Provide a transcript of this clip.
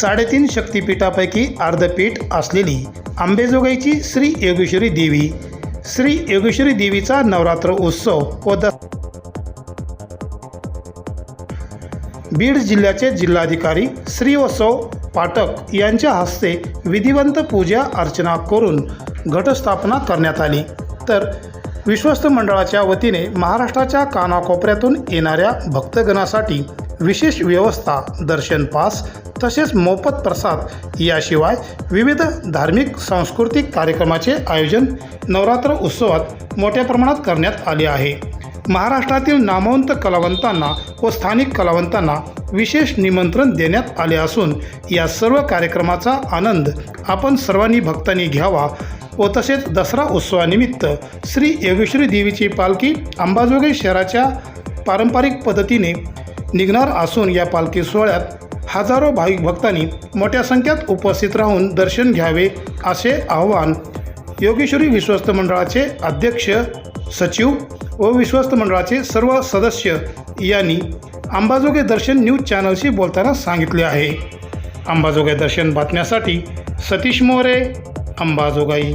साडेतीन शक्तिपीठापैकी अर्धपीठ असलेली आंबेजोगाईची श्री योगेश्वरी देवी. श्री योगेश्वरी देवीचा नवरात्र उत्सव व द बीड जिल्ह्याचे जिल्हाधिकारी श्रीवत्सव पाठक यांच्या हस्ते विधिवंत पूजा अर्चना करून घटस्थापना करण्यात आली. तर विश्वस्त मंडळाच्या वतीने महाराष्ट्राच्या कानाकोपऱ्यातून येणाऱ्या भक्तगणासाठी विशेष व्यवस्था दर्शन पास तसेच मोफत प्रसाद याशिवाय विविध धार्मिक सांस्कृतिक कार्यक्रमाचे आयोजन नवरात्र उत्सवात मोठ्या प्रमाणात करण्यात आले आहे. महाराष्ट्रातील नामवंत कलावंतांना व स्थानिक कलावंतांना विशेष निमंत्रण देण्यात आले असून या सर्व कार्यक्रमाचा आनंद आपण सर्वांनी भक्तांनी घ्यावा व तसेच दसरा उत्सवानिमित्त श्री योगेश्वरी देवीची पालखी अंबाजोगाई शहराच्या पारंपरिक पद्धतीने निघणार असून या पालखी सोहळ्यात हजारो भाविक भक्तांनी मोठ्या संख्येत उपस्थित राहून दर्शन घ्यावे असे आवाहन योगेश्वरी विश्वस्त मंडळाचे अध्यक्ष सचिव व विश्वस्त मंडळाचे सर्व सदस्य यांनी अंबाजोगे दर्शन न्यूज चॅनलशी बोलताना सांगितले आहे. अंबाजोगाई दर्शन बातम्यासाठी सतीश मोरे अंबाजोगाई.